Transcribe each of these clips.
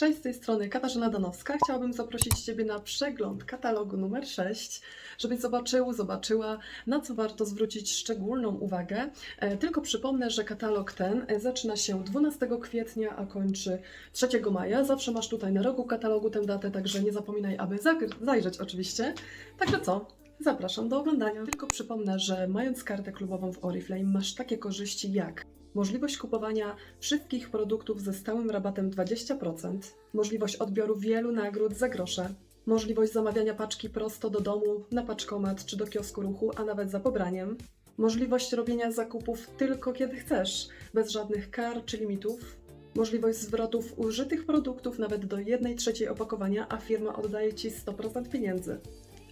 Cześć, z tej strony Katarzyna Danowska. Chciałabym zaprosić Ciebie na przegląd katalogu numer 6, żebyś zobaczył, zobaczyła, na co warto zwrócić szczególną uwagę. E, Tylko przypomnę, że katalog ten e, zaczyna się 12 kwietnia, a kończy 3 maja. Zawsze masz tutaj na rogu katalogu tę datę, także nie zapominaj, aby zajrzeć oczywiście. Także co? Zapraszam do oglądania. Tylko przypomnę, że mając kartę klubową w Oriflame masz takie korzyści jak możliwość kupowania wszystkich produktów ze stałym rabatem 20%, możliwość odbioru wielu nagród za grosze, możliwość zamawiania paczki prosto do domu, na paczkomat czy do kiosku ruchu, a nawet za pobraniem, możliwość robienia zakupów tylko kiedy chcesz, bez żadnych kar czy limitów, możliwość zwrotów użytych produktów nawet do 1 trzeciej opakowania, a firma oddaje Ci 100% pieniędzy.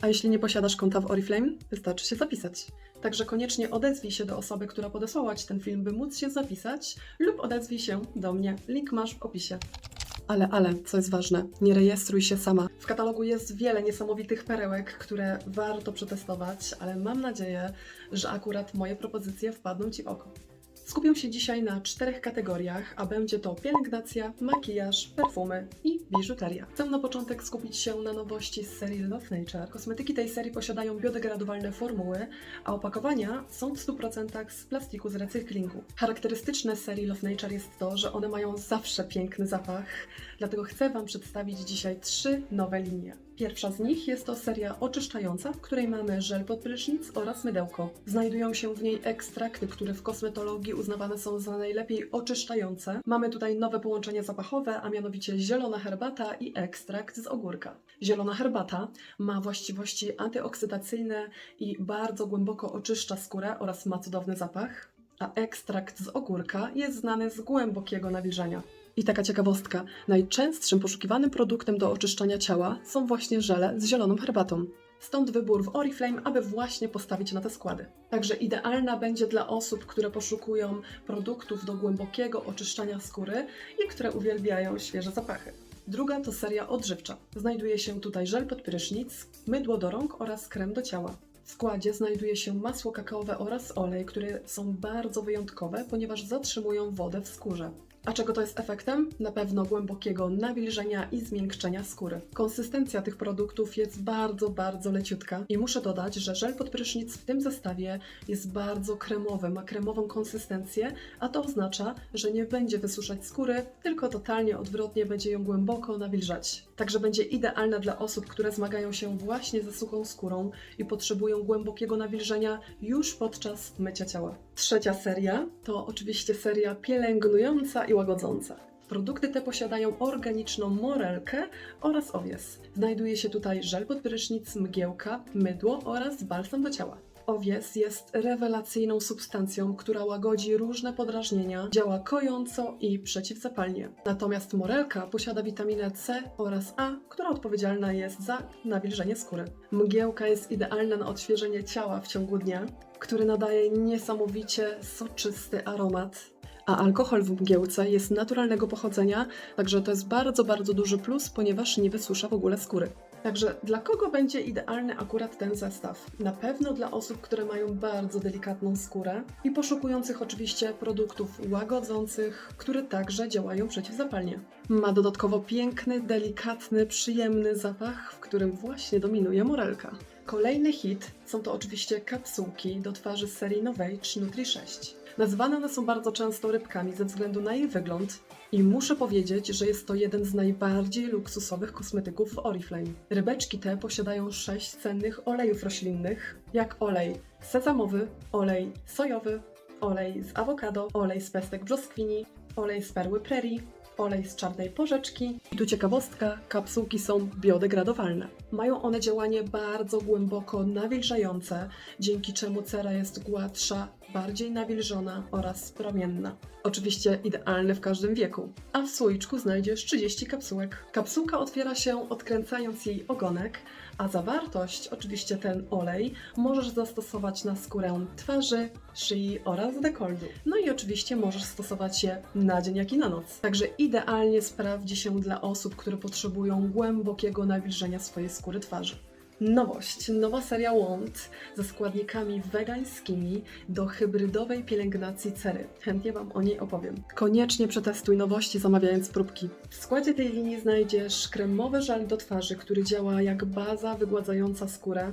A jeśli nie posiadasz konta w Oriflame, wystarczy się zapisać. Także koniecznie odezwij się do osoby, która podesłała Ci ten film, by móc się zapisać, lub odezwij się do mnie. Link masz w opisie. Ale, ale, co jest ważne, nie rejestruj się sama. W katalogu jest wiele niesamowitych perełek, które warto przetestować, ale mam nadzieję, że akurat moje propozycje wpadną Ci w oko. Skupię się dzisiaj na czterech kategoriach, a będzie to pielęgnacja, makijaż, perfumy i biżuteria. Chcę na początek skupić się na nowości z serii Love Nature. Kosmetyki tej serii posiadają biodegradowalne formuły, a opakowania są w 100% z plastiku z recyklingu. Charakterystyczne serii Love Nature jest to, że one mają zawsze piękny zapach, dlatego chcę Wam przedstawić dzisiaj trzy nowe linie. Pierwsza z nich jest to seria oczyszczająca, w której mamy żel pod prysznic oraz mydełko. Znajdują się w niej ekstrakty, które w kosmetologii uznawane są za najlepiej oczyszczające. Mamy tutaj nowe połączenie zapachowe, a mianowicie zielona herbata i ekstrakt z ogórka. Zielona herbata ma właściwości antyoksydacyjne i bardzo głęboko oczyszcza skórę oraz ma cudowny zapach, a ekstrakt z ogórka jest znany z głębokiego nawilżania. I taka ciekawostka, najczęstszym poszukiwanym produktem do oczyszczania ciała są właśnie żele z zieloną herbatą. Stąd wybór w Oriflame, aby właśnie postawić na te składy. Także idealna będzie dla osób, które poszukują produktów do głębokiego oczyszczania skóry i które uwielbiają świeże zapachy. Druga to seria odżywcza. Znajduje się tutaj żel pod prysznic, mydło do rąk oraz krem do ciała. W składzie znajduje się masło kakaowe oraz olej, które są bardzo wyjątkowe, ponieważ zatrzymują wodę w skórze. A czego to jest efektem? Na pewno głębokiego nawilżenia i zmiękczenia skóry. Konsystencja tych produktów jest bardzo, bardzo leciutka i muszę dodać, że żel pod prysznic w tym zestawie jest bardzo kremowy, ma kremową konsystencję, a to oznacza, że nie będzie wysuszać skóry, tylko totalnie odwrotnie będzie ją głęboko nawilżać. Także będzie idealna dla osób, które zmagają się właśnie ze suchą skórą i potrzebują głębokiego nawilżenia już podczas mycia ciała. Trzecia seria to oczywiście seria pielęgnująca i łagodząca. Produkty te posiadają organiczną morelkę oraz owies. Znajduje się tutaj żel pod prysznic, mgiełka, mydło oraz balsam do ciała. Owies jest rewelacyjną substancją, która łagodzi różne podrażnienia, działa kojąco i przeciwzapalnie. Natomiast morelka posiada witaminę C oraz A, która odpowiedzialna jest za nawilżenie skóry. Mgiełka jest idealna na odświeżenie ciała w ciągu dnia, który nadaje niesamowicie soczysty aromat a alkohol w mgiełce jest naturalnego pochodzenia, także to jest bardzo, bardzo duży plus, ponieważ nie wysusza w ogóle skóry. Także dla kogo będzie idealny akurat ten zestaw? Na pewno dla osób, które mają bardzo delikatną skórę i poszukujących oczywiście produktów łagodzących, które także działają przeciwzapalnie. Ma dodatkowo piękny, delikatny, przyjemny zapach, w którym właśnie dominuje morelka. Kolejny hit są to oczywiście kapsułki do twarzy z serii Novage Nutri 6. Nazywane one są bardzo często rybkami ze względu na jej wygląd i muszę powiedzieć, że jest to jeden z najbardziej luksusowych kosmetyków w Oriflame. Rybeczki te posiadają sześć cennych olejów roślinnych, jak olej sezamowy, olej sojowy, olej z awokado, olej z pestek brzoskwini, olej z perły prairie, olej z czarnej porzeczki. I tu ciekawostka, kapsułki są biodegradowalne. Mają one działanie bardzo głęboko nawilżające, dzięki czemu cera jest gładsza, bardziej nawilżona oraz promienna. Oczywiście idealne w każdym wieku. A w słoiczku znajdziesz 30 kapsułek. Kapsułka otwiera się odkręcając jej ogonek, a zawartość, oczywiście ten olej, możesz zastosować na skórę twarzy, szyi oraz dekoltu. No i oczywiście możesz stosować je na dzień jak i na noc. Także idealnie sprawdzi się dla osób, które potrzebują głębokiego nawilżenia swojej skóry twarzy. Nowość, nowa seria łąd ze składnikami wegańskimi do hybrydowej pielęgnacji cery. Chętnie Wam o niej opowiem. Koniecznie przetestuj nowości zamawiając próbki. W składzie tej linii znajdziesz kremowy żel do twarzy, który działa jak baza wygładzająca skórę,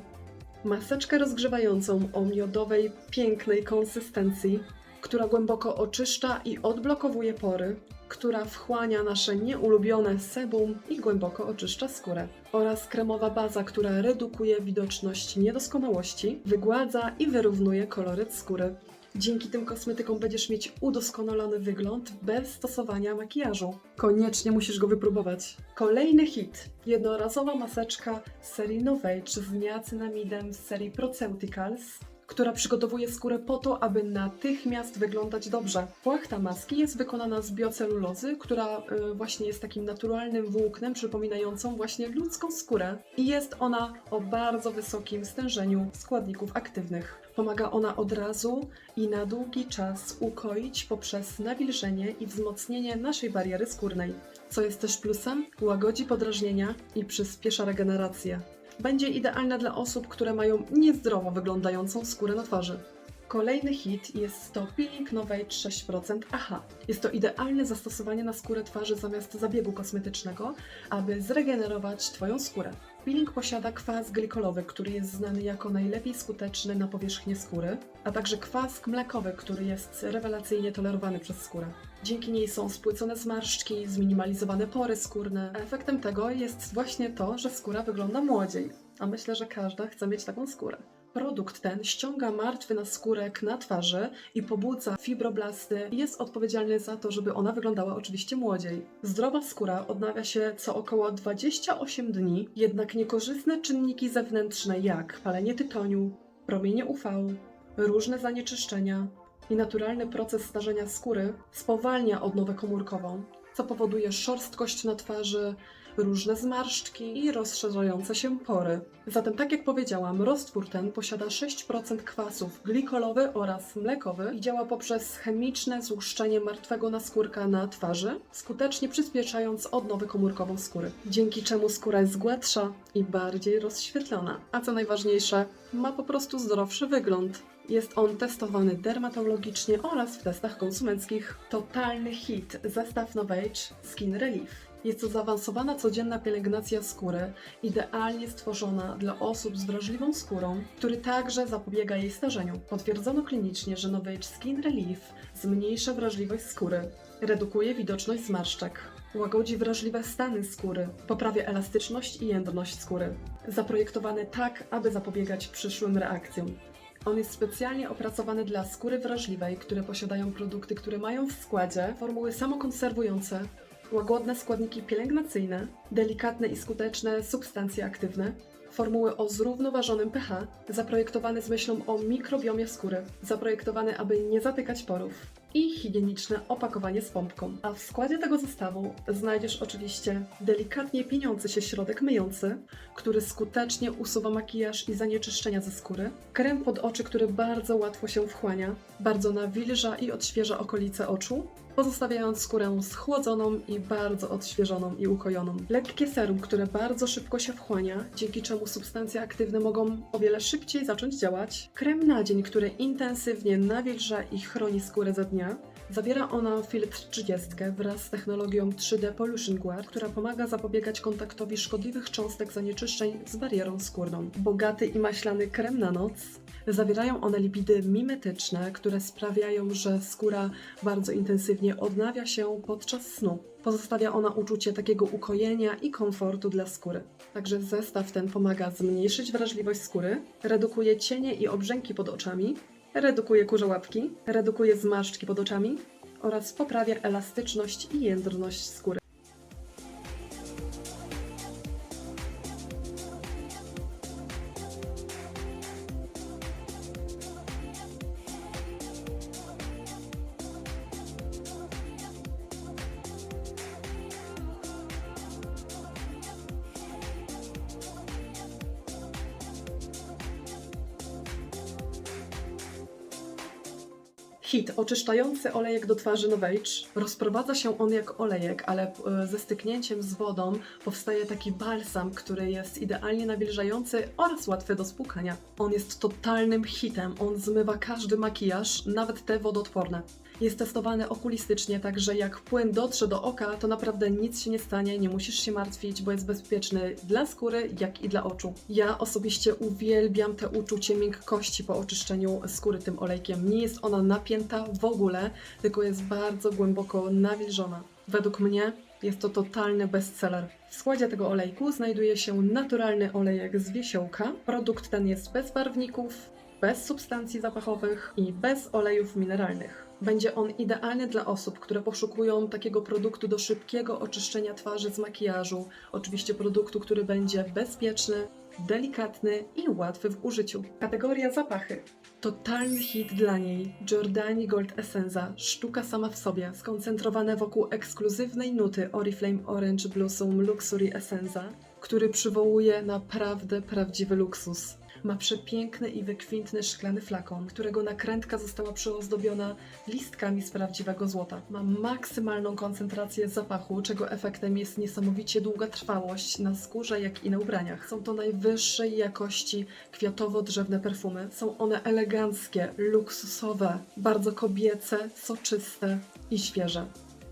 maseczkę rozgrzewającą o miodowej, pięknej konsystencji, która głęboko oczyszcza i odblokowuje pory, która wchłania nasze nieulubione sebum i głęboko oczyszcza skórę. Oraz kremowa baza, która redukuje widoczność niedoskonałości, wygładza i wyrównuje koloryt skóry. Dzięki tym kosmetykom będziesz mieć udoskonalony wygląd bez stosowania makijażu. Koniecznie musisz go wypróbować. Kolejny hit. Jednorazowa maseczka z serii Novage z niacinamidem z serii Proceuticals która przygotowuje skórę po to, aby natychmiast wyglądać dobrze. Płachta maski jest wykonana z biocelulozy, która y, właśnie jest takim naturalnym włóknem przypominającą właśnie ludzką skórę i jest ona o bardzo wysokim stężeniu składników aktywnych. Pomaga ona od razu i na długi czas ukoić poprzez nawilżenie i wzmocnienie naszej bariery skórnej. Co jest też plusem, łagodzi podrażnienia i przyspiesza regenerację będzie idealna dla osób, które mają niezdrowo wyglądającą skórę na twarzy. Kolejny hit jest to Peeling Novage 6% AHA. Jest to idealne zastosowanie na skórę twarzy zamiast zabiegu kosmetycznego, aby zregenerować Twoją skórę. Peeling posiada kwas glikolowy, który jest znany jako najlepiej skuteczny na powierzchnię skóry, a także kwas mlekowy, który jest rewelacyjnie tolerowany przez skórę. Dzięki niej są spłycone zmarszczki, zminimalizowane pory skórne. Efektem tego jest właśnie to, że skóra wygląda młodziej. A myślę, że każda chce mieć taką skórę. Produkt ten ściąga martwy naskórek na twarzy i pobudza fibroblasty i jest odpowiedzialny za to, żeby ona wyglądała oczywiście młodziej. Zdrowa skóra odnawia się co około 28 dni, jednak niekorzystne czynniki zewnętrzne jak palenie tytoniu, promienie UV, różne zanieczyszczenia i naturalny proces starzenia skóry spowalnia odnowę komórkową, co powoduje szorstkość na twarzy, różne zmarszczki i rozszerzające się pory. Zatem, tak jak powiedziałam, roztwór ten posiada 6% kwasów glikolowy oraz mlekowy i działa poprzez chemiczne złuszczenie martwego naskórka na twarzy, skutecznie przyspieszając odnowę komórkową skóry, dzięki czemu skóra jest gładsza i bardziej rozświetlona. A co najważniejsze, ma po prostu zdrowszy wygląd. Jest on testowany dermatologicznie oraz w testach konsumenckich. Totalny hit zestaw Novage Skin Relief. Jest to zaawansowana codzienna pielęgnacja skóry, idealnie stworzona dla osób z wrażliwą skórą, który także zapobiega jej starzeniu. Potwierdzono klinicznie, że Novage Skin Relief zmniejsza wrażliwość skóry, redukuje widoczność zmarszczek, łagodzi wrażliwe stany skóry, poprawia elastyczność i jędrność skóry. Zaprojektowany tak, aby zapobiegać przyszłym reakcjom. On jest specjalnie opracowany dla skóry wrażliwej, które posiadają produkty, które mają w składzie formuły samokonserwujące, łagodne składniki pielęgnacyjne, delikatne i skuteczne substancje aktywne, formuły o zrównoważonym pH, zaprojektowane z myślą o mikrobiomie skóry, zaprojektowane, aby nie zatykać porów i higieniczne opakowanie z pompką. A w składzie tego zestawu znajdziesz oczywiście delikatnie pieniący się środek myjący, który skutecznie usuwa makijaż i zanieczyszczenia ze skóry, krem pod oczy, który bardzo łatwo się wchłania, bardzo nawilża i odświeża okolice oczu, pozostawiając skórę schłodzoną i bardzo odświeżoną i ukojoną. Lekkie serum, które bardzo szybko się wchłania, dzięki czemu substancje aktywne mogą o wiele szybciej zacząć działać. Krem na dzień, który intensywnie nawilża i chroni skórę za dnia. Zawiera ona filtr 30 wraz z technologią 3D Pollution Guard, która pomaga zapobiegać kontaktowi szkodliwych cząstek zanieczyszczeń z barierą skórną. Bogaty i maślany krem na noc. Zawierają one lipidy mimetyczne, które sprawiają, że skóra bardzo intensywnie odnawia się podczas snu. Pozostawia ona uczucie takiego ukojenia i komfortu dla skóry. Także zestaw ten pomaga zmniejszyć wrażliwość skóry, redukuje cienie i obrzęki pod oczami, redukuje kurze łapki, redukuje zmarszczki pod oczami oraz poprawia elastyczność i jędrność skóry. Hit, oczyszczający olejek do twarzy Novage. Rozprowadza się on jak olejek, ale e, ze styknięciem z wodą powstaje taki balsam, który jest idealnie nawilżający oraz łatwy do spłukania. On jest totalnym hitem, on zmywa każdy makijaż, nawet te wodoodporne. Jest testowany okulistycznie, także jak płyn dotrze do oka, to naprawdę nic się nie stanie, nie musisz się martwić, bo jest bezpieczny dla skóry, jak i dla oczu. Ja osobiście uwielbiam te uczucie miękkości po oczyszczeniu skóry tym olejkiem. Nie jest ona napięta w ogóle, tylko jest bardzo głęboko nawilżona. Według mnie jest to totalny bestseller. W składzie tego olejku znajduje się naturalny olejek z wiesiołka. Produkt ten jest bez barwników, bez substancji zapachowych i bez olejów mineralnych. Będzie on idealny dla osób, które poszukują takiego produktu do szybkiego oczyszczenia twarzy z makijażu. Oczywiście produktu, który będzie bezpieczny, delikatny i łatwy w użyciu. Kategoria zapachy. Totalny hit dla niej Giordani Gold Essenza, sztuka sama w sobie, skoncentrowane wokół ekskluzywnej nuty Oriflame Orange Blossom Luxury Essenza, który przywołuje naprawdę prawdziwy luksus. Ma przepiękny i wykwintny szklany flakon, którego nakrętka została przyozdobiona listkami z prawdziwego złota. Ma maksymalną koncentrację zapachu, czego efektem jest niesamowicie długa trwałość na skórze, jak i na ubraniach. Są to najwyższej jakości kwiatowo-drzewne perfumy. Są one eleganckie, luksusowe, bardzo kobiece, soczyste i świeże.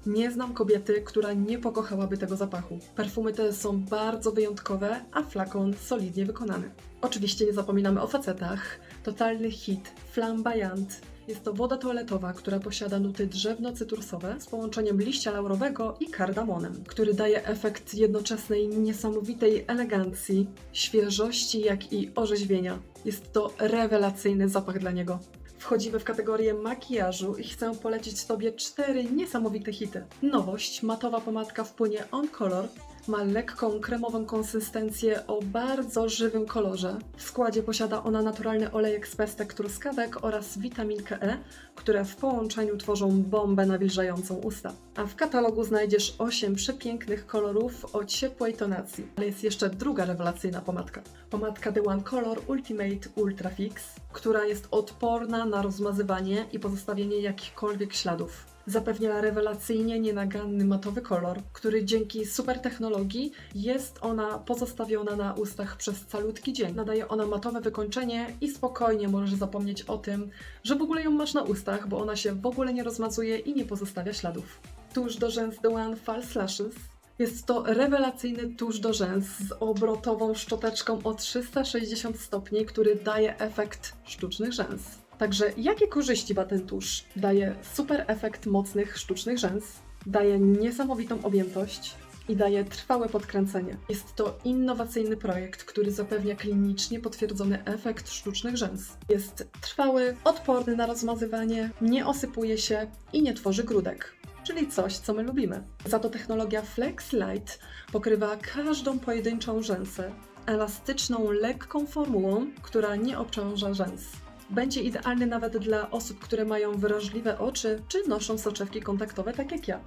Nie znam kobiety, która nie pokochałaby tego zapachu. Perfumy te są bardzo wyjątkowe, a flakon solidnie wykonany. Oczywiście nie zapominamy o facetach. Totalny hit, flamboyant. Jest to woda toaletowa, która posiada nuty drzewno-cytrusowe z połączeniem liścia laurowego i kardamonem, który daje efekt jednoczesnej niesamowitej elegancji, świeżości, jak i orzeźwienia. Jest to rewelacyjny zapach dla niego. Wchodzimy w kategorię makijażu i chcę polecić Tobie cztery niesamowite hity. Nowość, matowa pomadka w płynie On Color. Ma lekką, kremową konsystencję o bardzo żywym kolorze. W składzie posiada ona naturalny olejek z pestek truskawek oraz witaminkę E, które w połączeniu tworzą bombę nawilżającą usta. A w katalogu znajdziesz 8 przepięknych kolorów o ciepłej tonacji. Ale jest jeszcze druga rewelacyjna pomadka. Pomadka The One Color Ultimate Ultra Fix, która jest odporna na rozmazywanie i pozostawienie jakichkolwiek śladów. Zapewnia rewelacyjnie nienaganny matowy kolor, który dzięki super technologii jest ona pozostawiona na ustach przez calutki dzień. Nadaje ona matowe wykończenie i spokojnie możesz zapomnieć o tym, że w ogóle ją masz na ustach, bo ona się w ogóle nie rozmazuje i nie pozostawia śladów. Tuż do rzęs The One False Lashes jest to rewelacyjny tusz do rzęs z obrotową szczoteczką o 360 stopni, który daje efekt sztucznych rzęs. Także jakie korzyści ma ten tusz? Daje super efekt mocnych sztucznych rzęs, daje niesamowitą objętość i daje trwałe podkręcenie. Jest to innowacyjny projekt, który zapewnia klinicznie potwierdzony efekt sztucznych rzęs. Jest trwały, odporny na rozmazywanie, nie osypuje się i nie tworzy grudek czyli coś, co my lubimy. Za to technologia Flex Light pokrywa każdą pojedynczą rzęsę elastyczną, lekką formułą, która nie obciąża rzęs. Będzie idealny nawet dla osób, które mają wrażliwe oczy czy noszą soczewki kontaktowe, tak jak ja.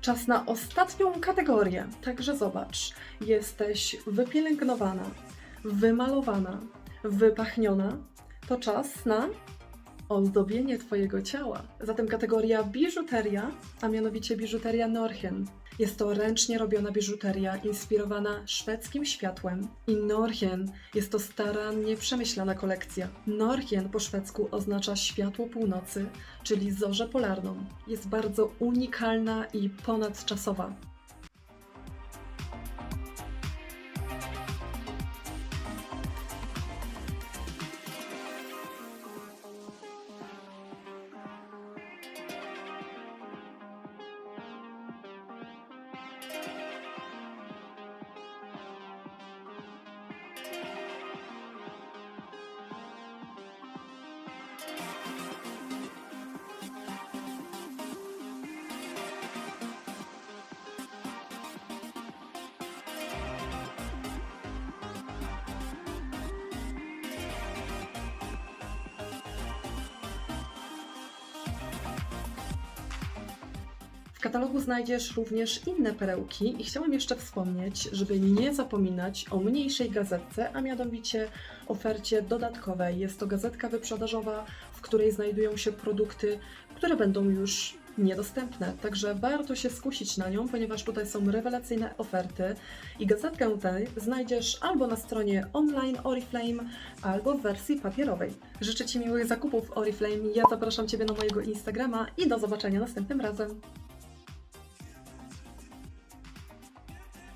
Czas na ostatnią kategorię. Także zobacz, jesteś wypielęgnowana, wymalowana, wypachniona. To czas na ozdobienie Twojego ciała. Zatem kategoria biżuteria, a mianowicie biżuteria Norchen. Jest to ręcznie robiona biżuteria inspirowana szwedzkim światłem i Norchen jest to starannie przemyślana kolekcja. Norchen po szwedzku oznacza światło północy, czyli zorzę polarną. Jest bardzo unikalna i ponadczasowa. W katalogu znajdziesz również inne perełki i chciałam jeszcze wspomnieć, żeby nie zapominać o mniejszej gazetce, a mianowicie ofercie dodatkowej. Jest to gazetka wyprzedażowa, w której znajdują się produkty które będą już niedostępne. Także warto się skusić na nią, ponieważ tutaj są rewelacyjne oferty i gazetkę tę znajdziesz albo na stronie online Oriflame, albo w wersji papierowej. Życzę Ci miłych zakupów Oriflame. Ja zapraszam Ciebie na mojego Instagrama i do zobaczenia następnym razem.